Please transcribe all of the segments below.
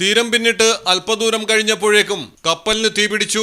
തീരം പിന്നിട്ട് അല്പദൂരം കഴിഞ്ഞപ്പോഴേക്കും കപ്പലിന് തീപിടിച്ചു.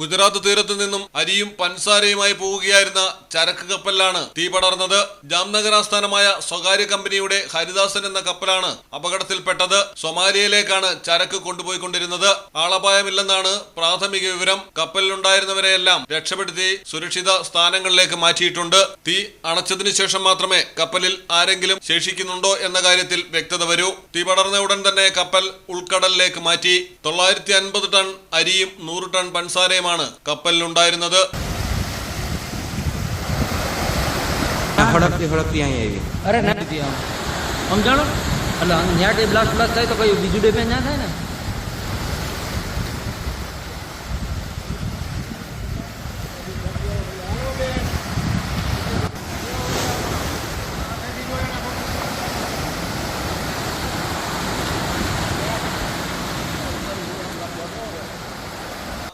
ഗുജറാത്ത് തീരത്ത് നിന്നും അരിയും പൻസാരയുമായി പോവുകയായിരുന്ന ചരക്ക് കപ്പലിലാണ് തീ പടർന്നത്. ജാംനഗർ ആസ്ഥാനമായ സ്വകാര്യ കമ്പനിയുടെ ഹരിദാസൻ എന്ന കപ്പലാണ് അപകടത്തിൽപ്പെട്ടത്. സൊമാലിയയിലേക്കാണ് ചരക്ക് കൊണ്ടുപോയിക്കൊണ്ടിരുന്നത്. ആളപായമില്ലെന്നാണ് പ്രാഥമിക വിവരം. കപ്പലിലുണ്ടായിരുന്നവരെയെല്ലാം രക്ഷപ്പെടുത്തി സുരക്ഷിത സ്ഥാനങ്ങളിലേക്ക് മാറ്റിയിട്ടുണ്ട്. തീ അണച്ചതിനു ശേഷം മാത്രമേ കപ്പലിൽ ആരെങ്കിലും ശേഷിക്കുന്നുണ്ടോ എന്ന കാര്യത്തിൽ വ്യക്തത വരൂ. തീ പടർന്ന ഉടൻ തന്നെ കപ്പൽ ഉൾക്കടലിലേക്ക് മാറ്റി. തൊള്ളായിരത്തി ടൺ അരിയും നൂറ് ടൺ പൻസാരയുമാണ് കപ്പലിലുണ്ടായിരുന്നത് હડકતી હડકતી અહીં આવી અરે ના સમજાણો એટલે ત્યાં કઈ બ્લાસ્ટ બ્લાસ્ટ થાય તો કઈ બીજું ડેમેજ ના થાય ને